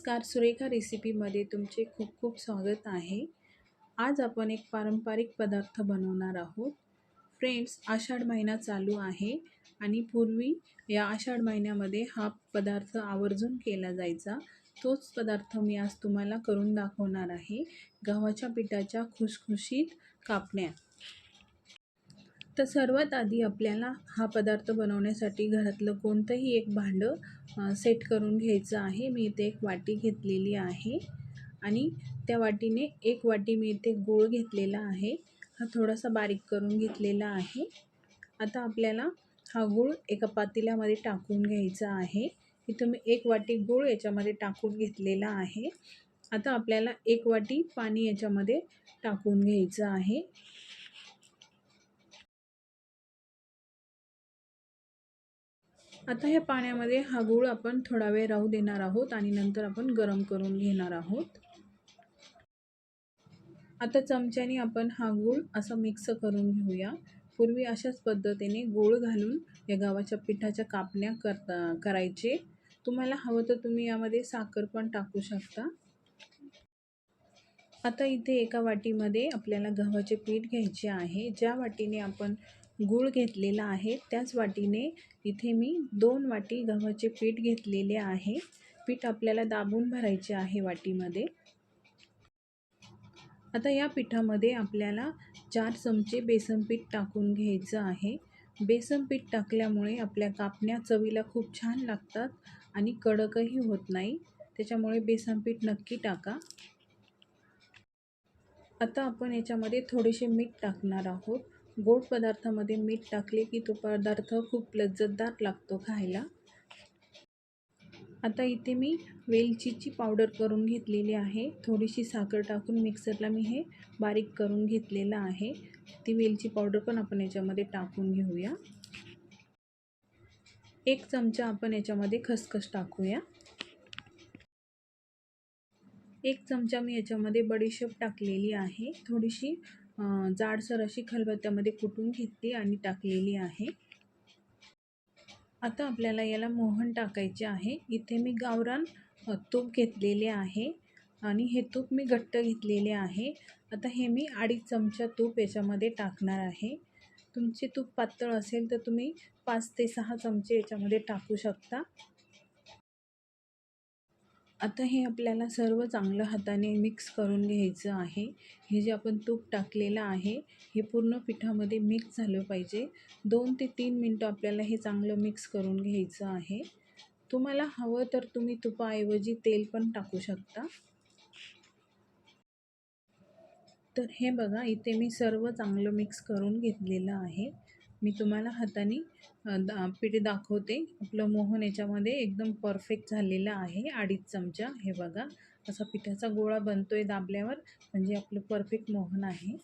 नमस्कार सुरेखा रेसिपीमध्ये तुमचे खूप खूप स्वागत आहे. आज आपण एक पारंपरिक पदार्थ बनवणार आहोत. फ्रेंड्स आषाढ महिना चालू आहे आणि पूर्वी या आषाढ महिन्यामध्ये हा पदार्थ आवर्जून केला जायचा. तोच पदार्थ मी आज तुम्हाला करून दाखवणार आहे. गव्हाच्या पिठाच्या खुशखुशीत कापण्या तर सर्वात आधी आपल्याला हा पदार्थ बनवण्यासाठी घरातलं कोणतंही एक भांडं सेट करून घ्यायचं आहे. मी इथे एक वाटी घेतलेली आहे आणि त्या वाटीने एक वाटी मी इथे गूळ घेतलेला आहे. हा थोडासा बारीक करून घेतलेला आहे. आता आपल्याला हा गूळ एका पातेल्यामध्ये टाकून घ्यायचा आहे. इथं मी एक वाटी गूळ याच्यामध्ये टाकून घेतलेला आहे. आता आपल्याला एक वाटी पाणी याच्यामध्ये टाकून घ्यायचं आहे. आता ह्या पाण्यामध्ये हा गूळ आपण थोडा वेळ राहू देणार आहोत आणि नंतर आपण गरम करून घेणार आहोत. आता चमच्याने आपण हा गूळ असं मिक्स करून घेऊया. पूर्वी अशाच पद्धतीने गूळ घालून या गव्हाच्या पिठाच्या कापण्या करता करायचे. तुम्हाला हवं तर तुम्ही यामध्ये साखर पण टाकू शकता. आता इथे एका वाटीमध्ये आपल्याला गव्हाचे पीठ घ्यायचे आहे. ज्या वाटीने आपण गूळ घेतलेला आहे. त्याच वाटीने इथे मी दोन वाटी गव्हाचे पीठ घेतलेले आहे. पीठ आपल्याला दाबून भरायचे आहे वाटीमध्ये. आता या पिठामध्ये आपल्याला चार चमचे बेसन पीठ टाकून घ्यायचं आहे. बेसन पीठ टाकल्यामुळे आपल्या कापण्या चवीला खूप छान लागतात आणि कडकही होत नाही. त्याच्यामुळे बेसन पीठ नक्की टाका. आता आपण याच्यामध्ये थोडेसे मीठ टाकणार आहोत. गोड पदार्थामध्ये मीठ टाकले की तो पदार्थ खूप लज्जतदार लागतो खायला. आता इथे मी वेलचीची पावडर करून घेतलेली आहे. थोडीशी साखर टाकून मिक्सरला मी हे बारीक करून घेतलेलं आहे. ती वेलची पावडर पण आपण याच्यामध्ये टाकून घेऊया. एक चमचा आपण याच्यामध्ये खसखस टाकूया. एक चमचा मी याच्यामध्ये बडीशेप टाकलेली आहे. थोडीशी जाडसर अशी खलबत्त्यामध्ये कुटून घेतली आणि टाकलेली आहे. आता आपल्याला याला मोहन टाकायचे आहे. इथे मी गावरान तूप घेतलेले आहे आणि हे तूप मी घट्ट घेतलेले आहे. आता हे मी अडीच चमचा तूप याच्यामध्ये टाकणार आहे. तुमचे तूप पातळ असेल तर तुम्ही पाच ते सहा चमचे याच्यामध्ये टाकू शकता. आता हे आपल्याला सर्व चांगलं हाताने मिक्स करून घ्यायचं आहे. हे जे आपण तूप टाकलेलं आहे हे पूर्ण पिठामध्ये मिक्स झालं पाहिजे. दोन ते तीन मिनटं आपल्याला हे चांगलं मिक्स करून घ्यायचं आहे. तुम्हाला हवं तर तुम्ही तुपाऐवजी तेल पण टाकू शकता. तर हे बघा इथे मी सर्व चांगलं मिक्स करून घेतलेलं आहे. मी तुम्हाला हाताने दा पीठ दाखवते. आपलं मोहन याच्यामध्ये एकदम परफेक्ट झालेलं आहे. अडीच चमचा हे बघा. असा पिठाचा गोळा बनतो आहे दाबल्यावर. म्हणजे आपलं परफेक्ट मोहन आहे.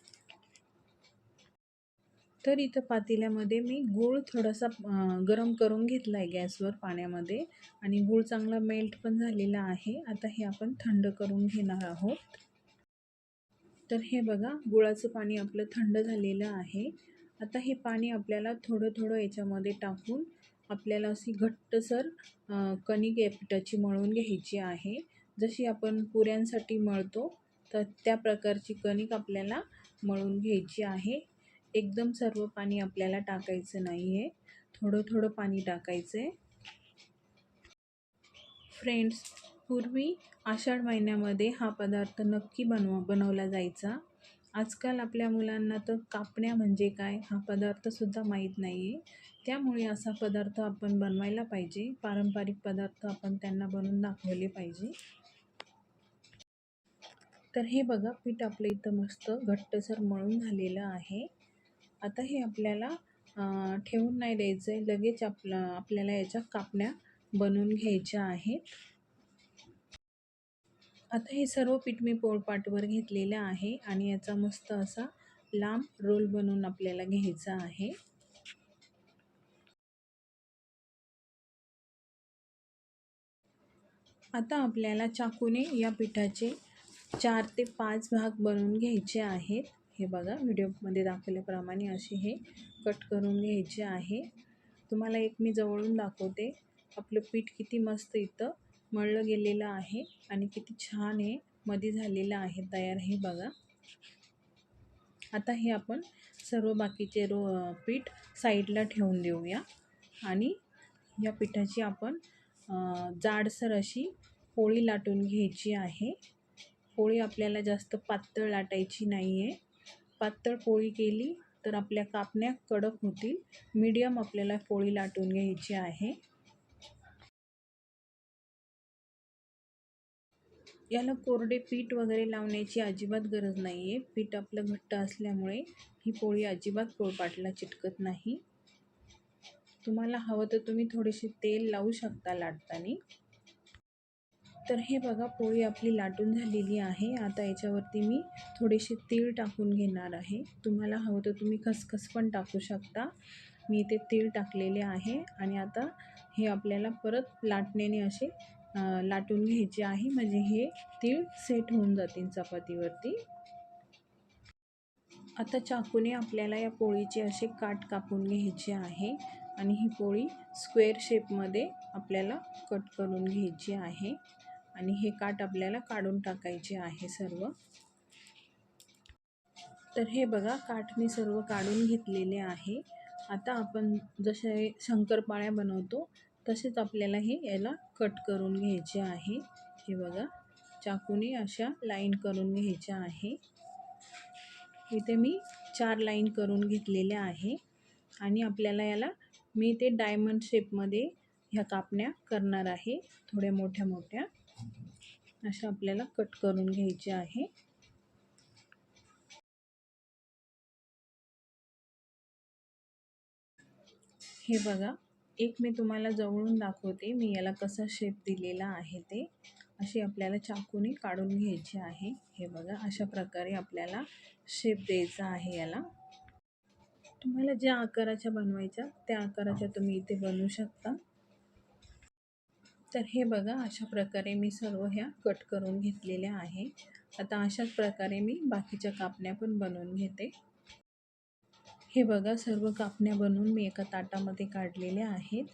तर इथं पातेल्यामध्ये मी गूळ थोडासा गरम करून घेतला आहे गॅसवर पाण्यामध्ये. आणि गूळ चांगला मेल्ट पण झालेला आहे. आता हे आपण थंड करून घेणार आहोत. तर हे बघा गुळाचं पाणी आपलं थंड झालेलं आहे. आता हे पाणी आपल्याला थोडं थोडं याच्यामध्ये टाकून आपल्याला अशी घट्टसर कणिक या पिठाची मळून घ्यायची आहे. जशी आपण पुऱ्यांसाठी मळतो तर त्या प्रकारची कणिक आपल्याला मळून घ्यायची आहे. एकदम सर्व पाणी आपल्याला टाकायचं नाही आहे थोडं थोडं पाणी टाकायचं आहे फ्रेंड्स पूर्वी आषाढ महिन्यामध्ये हा पदार्थ नक्की बनव बनवला जायचा. आजकाल आपल्या मुलांना तर कापण्या म्हणजे काय हा पदार्थसुद्धा माहीत नाही आहे त्यामुळे असा पदार्थ आपण बनवायला पाहिजे. पारंपरिक पदार्थ आपण त्यांना बनवून दाखवले पाहिजे. तर हे बघा पीठ आपलं इथं मस्त घट्टसर मळून झालेलं आहे. आता हे आपल्याला ठेवून नाही द्यायचं आहे लगेच आपलं आपल्याला याच्या कापण्या बनवून घ्यायच्या आहेत. आता हे सर्व पीठ मी पोळपाटवर घेतलेलं आहे आणि याचा मस्त असा लांब रोल बनवून आपल्याला घ्यायचा आहे. आता आपल्याला चाकूने या पिठाचे चार ते पाच भाग बनवून घ्यायचे आहेत. हे बघा व्हिडिओमध्ये दाखवल्याप्रमाणे असे हे कट करून घ्यायचे आहे. तुम्हाला एक मी जवळून दाखवते. आपलं पीठ किती मस्त इथं मळलं गेलेलं आहे आणि किती छान हे मध्ये झालेलं आहे तयार हे बघा. आता हे आपण सर्व बाकीचे रो पीठ साईडला ठेवून देऊया. आणि या पिठाची आपण जाडसर अशी पोळी लाटून घ्यायची आहे. पोळी आपल्याला जास्त पातळ लाटायची नाही आहे पातळ पोळी केली तर आपल्या कापण्या कडक होतील. मीडियम आपल्याला पोळी लाटून घ्यायची आहे. याला कोरडे पीठ वगैरे लावण्याची अजिबात गरज नाही आहे पीठ आपलं घट्ट असल्यामुळे ही पोळी अजिबात पोळपाटला चिटकत नाही. तुम्हाला हवं तर तुम्ही थोडेसे तेल लावू शकता लाटताना. तर हे बघा पोळी आपली लाटून झालेली आहे. आता याच्यावरती मी थोडेसे तीळ टाकून घेणार आहे. तुम्हाला हवं तर तुम्ही खसखस पण टाकू शकता. मी इथे तीळ टाकलेले आहे आणि आता हे आपल्याला परत लाटण्याने असे लाटून घ्यायची आहे. म्हणजे हे तीळ सेट होऊन जातील चपातीवरती. आता चाकूने आपल्याला या पोळीचे असे काट कापून घ्यायचे आहे. आणि ही पोळी स्क्वेअर शेपमध्ये आपल्याला कट करून घ्यायची आहे. आणि हे काट आपल्याला काढून टाकायचे आहे सर्व. तर हे बघा काठ मी सर्व काढून घेतलेले आहे. आता आपण जसे शंकरपाळ्या बनवतो तसेच आपल्याला हे याला कट करून घ्यायचे आहे. हे बघा चाकूने अशा लाईन करून घ्यायच्या आहे. इथे मी चार लाईन करून घेतलेल्या आहे. आणि आपल्याला याला मी ते डायमंड शेपमध्ये ह्या कापण्या करणार आहे. थोड्या मोठ्या मोठ्या. अशा आपल्याला कट करून घ्यायचे आहे. हे बघा एक मी तुम्हाला जवळून दाखवते मी याला कसा शेप दिलेला आहे ते. अशी आपल्याला चाकूने काढून घ्यायची आहे. हे बघा अशा प्रकारे आपल्याला शेप द्यायचा आहे याला. तुम्हाला ज्या आकाराच्या बनवायच्या त्या आकाराच्या तुम्ही इथे बनवू शकता. तर हे बघा अशा प्रकारे मी सर्व ह्या कट करून घेतलेल्या आहे. आता अशाच प्रकारे मी बाकीच्या कापण्या पण बनवून घेते. हे बघा सर्व कापण्या बनवून मी एका ताटामध्ये काढलेल्या आहेत.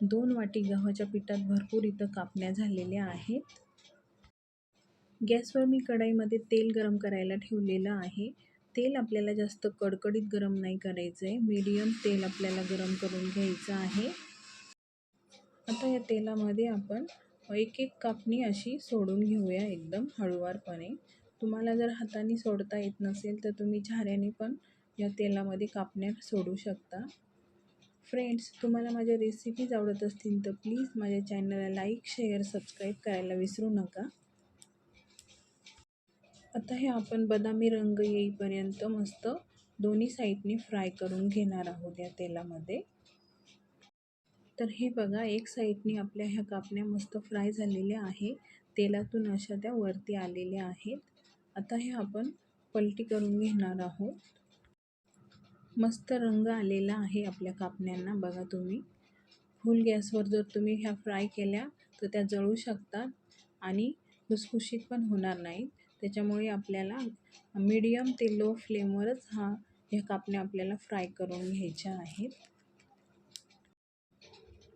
दोन वाटी गव्हाच्या पिठात भरपूर इथं कापण्या झालेल्या आहेत. गॅसवर मी कढईमध्ये तेल गरम करायला ठेवलेलं आहे. तेल आपल्याला जास्त कडकडीत गरम नाही करायचं आहे मीडियम तेल आपल्याला गरम करून घ्यायचं आहे. आता या तेलामध्ये आपण एक एक कापणी अशी सोडून घेऊया एकदम हळूवारपणे. तुम्हाला जर हाताने सोडता येत नसेल तर तुम्ही झाऱ्याने पण या तेलामध्ये कापण्या सोडू शकता. फ्रेंड्स तुम्हाला माझ्या रेसिपीज आवडत असतील तर प्लीज माझ्या चॅनलला लाईक शेअर सबस्क्राईब करायला विसरू नका. आता हे आपण बदामी रंग येईपर्यंत मस्त दोन्ही साईडने फ्राय करून घेणार आहोत या तेलामध्ये. तर हे बघा एक साईडने आपल्या ह्या कापण्या मस्त फ्राय झालेल्या आहे तेलातून अशा त्या वरती आलेल्या आहेत. आता हे आपण पलटी करून घेणार आहोत. मस्त रंग आलेला आहे आपल्या कापण्यांना. बघा तुम्ही. फुल गॅसवर जर तुम्ही ह्या फ्राय केल्या तर त्या जळू शकतात आणि खुसखुशीत पण होणार नाहीत. त्याच्यामुळे आपल्याला मीडियम ते लो फ्लेमवरच हा ह्या कापण्या आपल्याला फ्राय करून घ्यायच्या आहेत.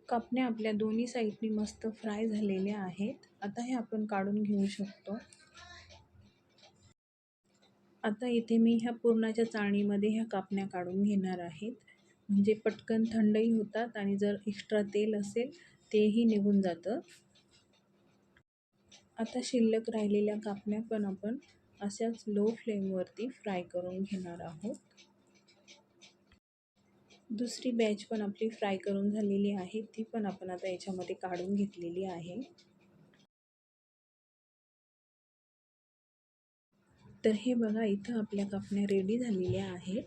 कापण्या आपल्या दोन्ही साईडनी मस्त फ्राय झालेल्या आहेत. आता हे आपण काढून घेऊ शकतो. आता इथे मी ह्या पुरणाच्या चाळणीमध्ये ह्या कापण्या काढून घेणार आहेत. म्हणजे पटकन थंडही होतात आणि जर एक्स्ट्रा तेल असेल तेही निघून जातं. आता शिल्लक राहिलेल्या कापण्या पण आपण अशाच लो फ्लेमवरती फ्राय करून घेणार आहोत. दुसरी बॅच पण आपली फ्राय करून झालेली आहे ती पण आपण आता याच्यामध्ये काढून घेतलेली आहे. तर हे बघा इथं आपल्या कापण्या रेडी झालेल्या आहेत.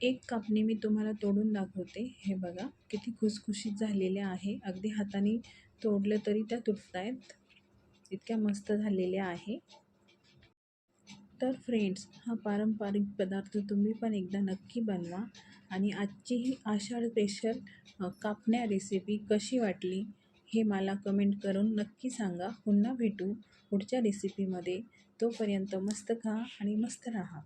एक कापणी मी तुम्हाला तोडून दाखवते. हे बघा किती खुसखुशीत झालेल्या आहे. अगदी हाताने तोडलं तरी त्या तुटत आहेत इतक्या मस्त झालेल्या आहे. तर फ्रेंड्स हा पारंपरिक पदार्थ तुम्ही पण एकदा नक्की बनवा आणि आजची ही आषाढ स्पेशल कापण्या रेसिपी कशी वाटली हे मला कमेंट करून नक्की सांगा. पुन्हा भेटू पुढच्या रेसिपीमध्ये तोपर्यंत मस्त खा आणि मस्त राहा.